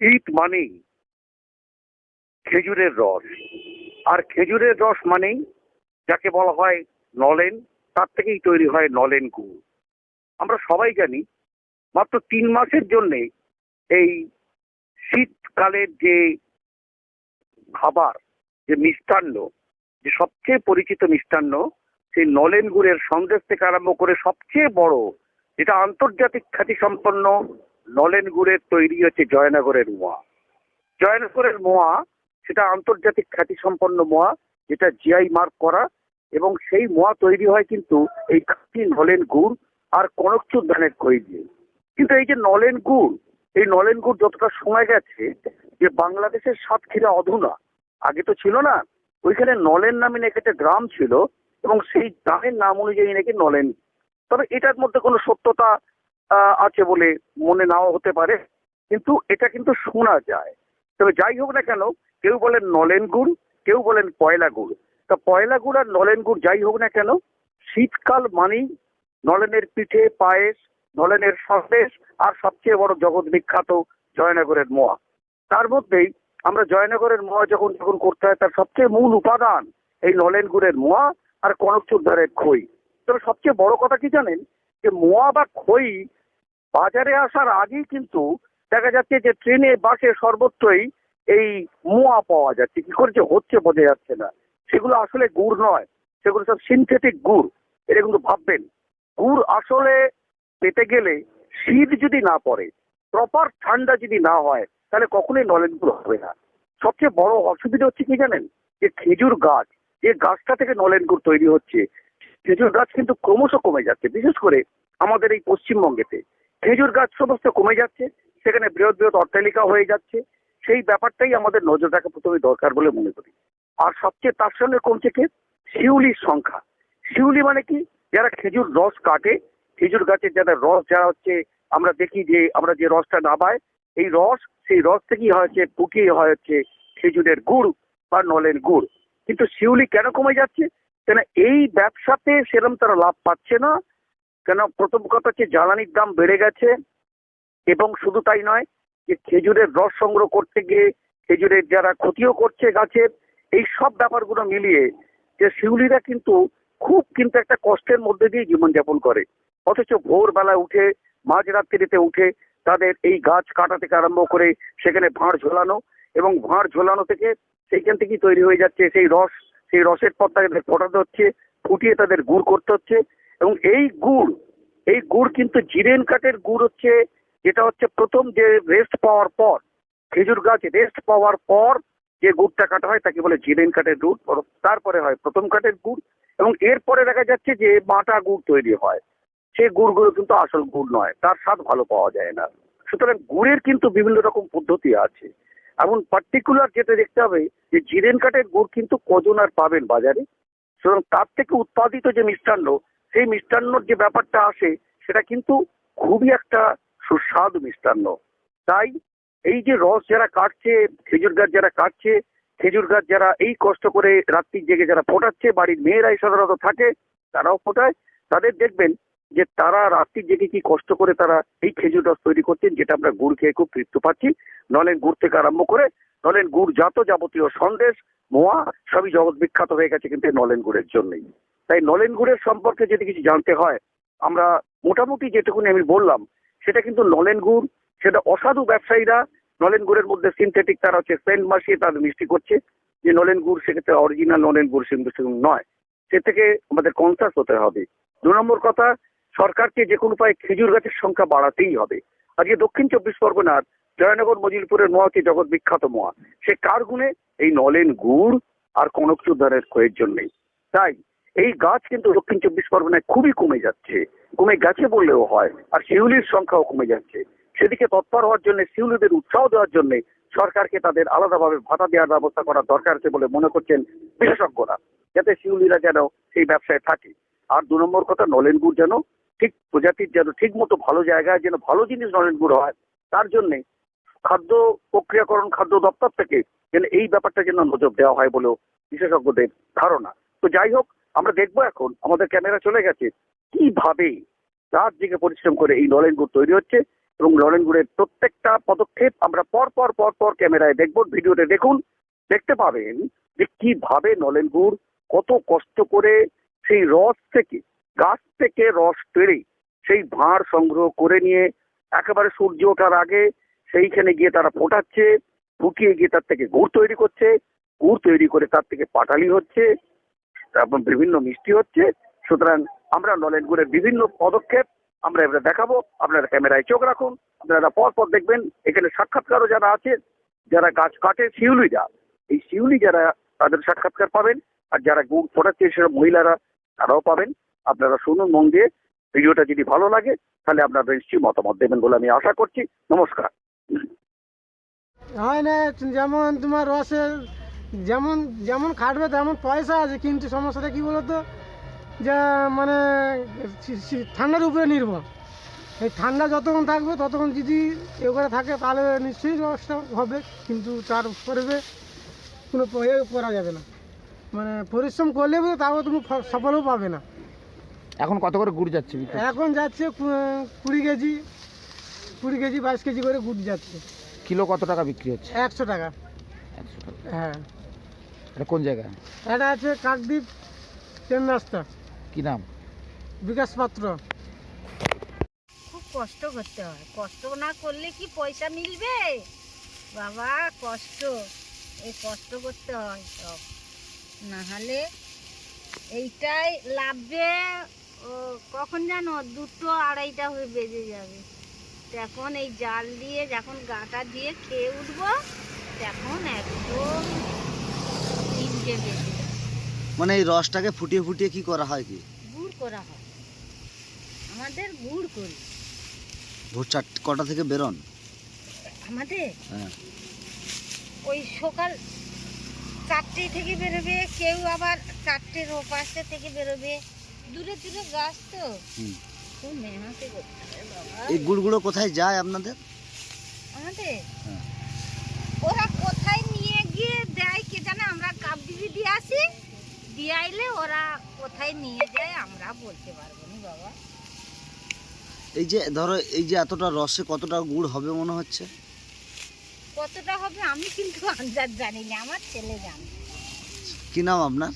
ইট মানেই খেজুরের রস। আর খেজুরের রস মানেই যাকে বলা হয় নলেন, তার থেকেই তৈরি হয় নলেন গুড়। আমরা সবাই জানি, মাত্র তিন মাসের জন্যে এই শীতকালের যে খাবার, যে মিষ্টান্ন, যে সবচেয়ে পরিচিত মিষ্টান্ন, সেই নলেন গুড়ের সন্দেশ থেকে আরম্ভ করে সবচেয়ে বড়, যেটা আন্তর্জাতিক খ্যাতিসম্পন্ন নলেন গুড়ের তৈরি হচ্ছে জয়নগরের মোয়া। জয়নগরের মোয়া, সেটা আন্তর্জাতিক খ্যাতিসম্পন্ন মোয়া, যেটা জিআই মার্ক করা, এবং সেই মোয়া তৈরি হয় কিন্তু এই খাঁটি নলেন গুড় আর কনকচুর ধানের খই দিয়ে। কিন্তু এই যে নলেন গুড় এই নলেন গুড় যতটা সময় গেছে, যে বাংলাদেশের সাতক্ষীরা অধুনা, আগে তো ছিল না, ওইখানে নলেন নামে নাকি একটা গ্রাম ছিল, এবং সেই গ্রামের নাম অনুযায়ী নাকি নলেন। তবে এটার মধ্যে কোনো সত্যতা আছে বলে মনে নাও হতে পারে, কিন্তু এটা কিন্তু শোনা যায়। তবে যাই হোক না কেন, কেউ বলেন নলেন গুড়, কেউ বলেন পয়লা গুড়। তা পয়লা গুড় আর নলেন গুড় যাই হোক না কেন, শীতকাল মানেই নলেনের পিঠে পায়েস, নলেনের সন্দেশ আর সবচেয়ে বড় জগৎ বিখ্যাত জয়নগরের মোয়া। তার মধ্যেই আমরা জয়নগরের মোয়া যখন যখন করতে হয়, তার সবচেয়ে মূল উপাদান এই নলেন গুড়ের মোয়া আর কনকচুর ধারের খই। তবে সবচেয়ে বড় কথা কি জানেন? যে মোয়া বা খই বাজারে আসার আগেই কিন্তু দেখা যাচ্ছে যে ট্রেনে, বাসে সর্বত্রই এই মোয়া পাওয়া যাচ্ছে। কি করে যে হচ্ছে বোঝা যাচ্ছে না। সেগুলো আসলে গুড় নয়। সেগুলো সব সিনথেটিক গুড়। এটা কিন্তু ভাববেন। গুড় আসলে পেতে গেলে শীত যদি না পড়ে প্রপার ঠান্ডা যদি না হয়, তাহলে কখনোই নলেন গুড় হবে না। সবচেয়ে বড় অসুবিধা হচ্ছে কি জানেন? যে খেজুর গাছ, যে গাছটা থেকে নলেন গুড় তৈরি হচ্ছে, খেজুর গাছ কিন্তু ক্রমশ কমে যাচ্ছে। বিশেষ করে আমাদের এই পশ্চিমবঙ্গেতে। খেজুর গাছ সমস্ত কমে যাচ্ছে, সেখানে বৃহৎ বৃহৎ অট্টালিকা হয়ে যাচ্ছে, সেই ব্যাপারটাই আমাদের নজর রাখা প্রথমে দরকার বলে মনে করি। আর সবচেয়ে তার সঙ্গে কমছে কি? শিউলির সংখ্যা। শিউলি মানে কি? যারা খেজুর রস কাটে, খেজুর গাছের যারা রস, যারা হচ্ছে আমরা দেখি যে আমরা যে রসটা নাবাই এই রস, সেই রস থেকেই হয়েছে ফুটিয়ে হয় হচ্ছে খেজুরের গুড় বা নলের গুড়। কিন্তু শিউলি কেন কমে যাচ্ছে? কেন এই ব্যবসাতে সেরকম তারা লাভ পাচ্ছে না কেন প্রথম কথা হচ্ছে জ্বালানির দাম বেড়ে গেছে এবং শুধু তাই নয় যে খেজুরের রস সংগ্রহ করতে গিয়ে খেজুরের যারা ক্ষতিও করছে গাছের, এই সব ব্যাপারগুলো মিলিয়ে যে শিউলিরা কিন্তু খুব কিন্তু একটা কষ্টের মধ্যে দিয়ে জীবনযাপন করে। অথচ ভোরবেলা উঠে, মাঝরাত্রিতে উঠে তাদের এই গাছ কাটা থেকে আরম্ভ করে সেখানে ভাঁড় ঝোলানো এবং ভাঁড় ঝোলানো থেকে সেইখান থেকেই তৈরি হয়ে যাচ্ছে সেই রস। সেই রসের পর তাদের ফোটাতে হচ্ছে, ফুটিয়ে তাদের গুড় করতে হচ্ছে। এবং এই গুড় এই গুড় কিন্তু জিরেন কাঠের গুড় হচ্ছে, যেটা হচ্ছে প্রথম যে রেস্ট পাওয়ার পর, খেজুর গাছ রেস্ট পাওয়ার পর যে গুড়টা কাটা হয়, তাকে বলে জিরেন কাঠের গুড়। তারপরে হয় প্রথম কাঠের গুড় এবং এরপরে দেখা যাচ্ছে যে বাটা গুড় তৈরি হয়। সেই গুড়গুলো কিন্তু আসল গুড় নয়, তার স্বাদ ভালো পাওয়া যায় না। সুতরাং গুড়ের কিন্তু বিভিন্ন রকম পদ্ধতি আছে। এমন পার্টিকুলার যেটা দেখতে হবে, যে জিরেন কাঠের গুড় কিন্তু কজন আর পাবেন বাজারে? সুতরাং তার থেকে উৎপাদিত যে মিষ্টান্ন সেই মিষ্টান্নর যে ব্যাপারটা আসে, সেটা কিন্তু খুবই একটা সুস্বাদু মিষ্টান্ন। তাই এই যে রস যারা কাটছে, খেজুর গাছ যারা কাটছে, খেজুর গাছ যারা এই কষ্ট করে রাত্রি জেগে যারা ফোটাচ্ছে, বাড়ির মেয়েরাই সাধারণত থাকে, তারাও ফোটায়। তাদের দেখবেন যে তারা রাত্রি জেগে কি কষ্ট করে তারা এই খেজুর রস তৈরি করছেন, যেটা আমরা গুড় খেয়ে খুব তৃপ্ত পাচ্ছি। নলেন গুড় থেকে আরম্ভ করে নলেন গুড় জাত যাবতীয় সন্দেশ, মোয়া, সবই জগৎ বিখ্যাত হয়ে গেছে কিন্তু নলেন গুড়ের জন্যই। তাই নলেন গুড়ের সম্পর্কে যদি কিছু জানতে হয়, আমরা মোটামুটি যেটুকুনি আমি বললাম, সেটা কিন্তু নলেন গুড়, সেটা অসাধু ব্যবসায়ীরা নলেন গুড়ের মধ্যে সিনথেটিক তারা হচ্ছে সেন্ট মাসিয়ে তাদের মিষ্টি করছে, যে নলেন গুড় সেক্ষেত্রে অরিজিনাল নলেন গুড় সেরকম নয়। সে থেকে আমাদের কনসাস হতে হবে। দু নম্বর কথা, সরকারকে যে কোনো উপায়ে খেজুর গাছের সংখ্যা বাড়াতেই হবে। আজকে দক্ষিণ চব্বিশ পরগনার জয়নগর, মজিলপুরের মোয়া হচ্ছে জগৎ বিখ্যাত মোয়া সে কার গুণে? এই নলেন গুড় আর কনক চুদ্দারের খয়ের জন্যই। তাই এই গাছ কিন্তু দক্ষিণ চব্বিশ পরগনায় খুবই কমে যাচ্ছে। কমে গেছে বললেও হয়, আর শিউলির সংখ্যাও কমে যাচ্ছে। সেদিকে তৎপর হওয়ার জন্য, শিউলিদের উৎসাহ দেওয়ার জন্য সরকারকে তাদের আলাদাভাবে ভাতা দেওয়ার ব্যবস্থা করা দরকার আছে বলে মনে করছেন বিশেষজ্ঞরা, যাতে শিউলিরা যেন সেই ব্যবসায় থাকে। আর দু নম্বর কথা নলেন গুড় যেন ঠিক প্রজাতির যেন ঠিক মতো ভালো জায়গায় যেন ভালো জিনিস নলেন গুড় হয়, তার জন্যে খাদ্য প্রক্রিয়াকরণ খাদ্য দপ্তর থেকে যেন এই ব্যাপারটা যেন নজর দেওয়া হয় বলেও বিশেষজ্ঞদের ধারণা। তো যাই হোক আমরা দেখব এখন, আমাদের ক্যামেরা চলে গেছে। কীভাবে রাত জেগে পরিশ্রম করে এই নলেন গুড় তৈরি হচ্ছে এবং নলেনগুড়ের প্রত্যেকটা পদক্ষেপ আমরা পর পর পর পর ক্যামেরায় দেখব, ভিডিওতে দেখুন, দেখতে পাবেন যে কীভাবে নলেনগুড় কত কষ্ট করে সেই রস থেকে, গাছ থেকে রস পেড়ে সেই ভাঁড় সংগ্রহ করে নিয়ে একেবারে সূর্য ওঠার আগে সেইখানে গিয়ে তারা ফোটাচ্ছে ফুটিয়ে গিয়ে তার থেকে গুড় তৈরি করছে, গুড় তৈরি করে তার থেকে পাটালি হচ্ছে বিভিন্ন মিষ্টি হচ্ছে। সুতরাং আমরা নলেন গুড়ের বিভিন্ন পদক্ষেপ আমরা এবারে দেখাবো। আপনারা ক্যামেরায় চোখ রাখুন। আপনারা পর পর দেখবেন, এখানে সাক্ষাৎকারও যারা আছে, যারা গাছ কাটে, শিউলিরা। এই শিউলি যারা, তাদের সাক্ষাৎকার পাবেন। আর যারা গুড় ফোটাচ্ছে, সেসব মহিলারা, তারাও পাবেন। আপনারা শুনুন মন দিয়ে। ভিডিওটা যদি ভালো লাগে, তাহলে আপনারা নিশ্চয়ই মতামত দেবেন বলে আমি আশা করছি। নমস্কার। হয় না, যেমন তোমার রসের যেমন যেমন খাটবে তেমন পয়সা আছে কিন্তু সমস্যাটা কি বলতো? যে মানে ঠান্ডার উপরে নির্ভর। এই ঠান্ডা যতক্ষণ থাকবে ততক্ষণ যদি এ করে থাকে তাহলে নিশ্চয়ই রসটা হবে কিন্তু তার পরে কোনো এ করা যাবে না। মানে পরিশ্রম করলে বোধ তাও তুমি সফলও পাবে না। এখন কত করে গুড় যাচ্ছে এখন যাচ্ছে কুড়ি কেজি কুড়ি কেজি বাইশ কেজি করে গুড় যাচ্ছে। কিলো কত টাকা বিক্রি হচ্ছে? একশো টাকা। হ্যাঁ। এটা কোন জায়গায় এটা আছে কাকদ্বীপ ট্রেন রাস্তা। কি নাম? বিকাশ পাত্র। খুব কষ্ট করতে হয়। কষ্ট না করলে কি পয়সা মিলবে? বাবা কষ্ট। এই কষ্ট করতে হয় সব। না হলে এইটাই লাভবে। ও, কখন জানো? দুটো আড়াইটা হয়ে বেজে যাবে। তখন এই জাল দিয়ে যখন গাটা দিয়ে খেয়ে উঠবো তখন একদম বেজে যাবে মানে এই রসটাকে ফুটিয়ে ফুটিয়ে কি করা হয় কি? গুড় করা হয়। আমাদের গুড় করি। ভোর চার কটা থেকে বেরোন? আমাদের? হ্যাঁ। ওই সকাল চারটে থেকে বেরোবে কেউ আবার চারটের ওপাশে থেকে বেরোবে। দূরে দূরে গাছ তো। খুব মেহনতি করতে হবে বাবা। এই গুড়গুলো কোথায় যায় আপনাদের? আমাদের? হ্যাঁ। ওরা কোথায় নিয়ে গিয়ে দেয় কে জানে আমরা কাপ ডিবি দিয়ে আসি দিয়ে আইলে ওরা কোথায় নিয়ে যায় আমরা বলতে পারব না বাবা। এই যে ধরো এই যে এতটা রসে কতটা গুড় হবে মনে হচ্ছে? কতটা হবে আমি কিন্তু আন্দাজ জানি না আমার ছেলে জানে। কি নাম আপনার?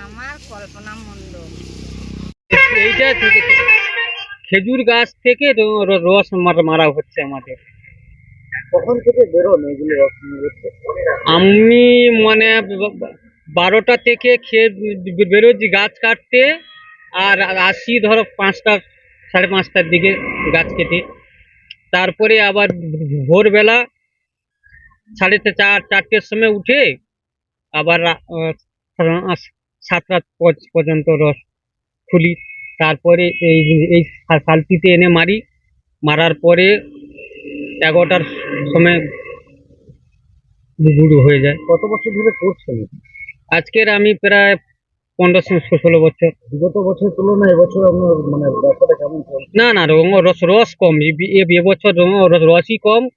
আমার কল্পনা মণ্ডল। এইটা থেকে খেজুর গাছ থেকে রস মার- মারা হচ্ছে আমাদের। কখন থেকে বেরোন এগুলো রস আমি মানে বারোটা থেকে খেয়ে বেরোচ্ছি গাছ কাটতে আর আসি ধরো পাঁচটা, সাড়ে পাঁচটার দিকে গাছ কেটে। তারপরে আবার ভোরবেলা সাড়ে চার চারটের সময় উঠে আবার সাতটা পর্যন্ত রস খুলি। তারপরে এই এই শালটিতে এনে মারি। মারার পরে এগারোটার সময় গুঁড়ো হয়ে যায়। কত বছর ধরে করছেন? আজকের আমি প্রায় পনেরো ষোলো বছর। বছর তুলনায় এবছর আপনার মানে ব্যবসাটা কেমন চলছে না না রস রস কম। এ- রস রসই কম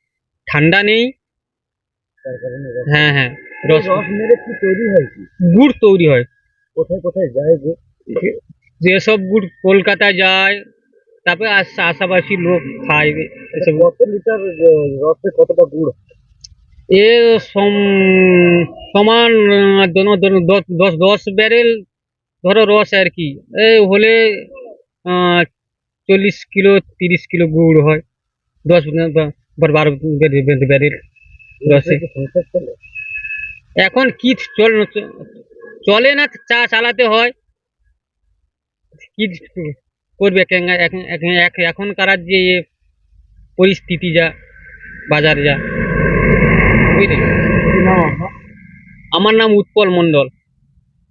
ঠান্ডা নেই। হ্যাঁ হ্যাঁ রস রস মেরে কি তৈরি হয় গুড় তৈরি হয়। কোথায় কোথায় যায় যে যেসব গুড় কলকাতা যায় তারপরে আশ- আশাপাশি লোক খায়। এসব কত লিটার রসে কতটা গুড় এ সম- সমান দশ- দশ ব্যারেল ধরো রস আর কি। এই হলে চল্লিশ কিলো, তিরিশ কিলো গুড় হয়। দশ বারো ব্যারে- ব্যারে- ব্যারেল রসে। এখন কি চল, চলে না, চা চালাতে হয়? কি করবে এখনকার যে পরিস্থিতি যা, বাজার যা। আমার নাম উৎপল মণ্ডল।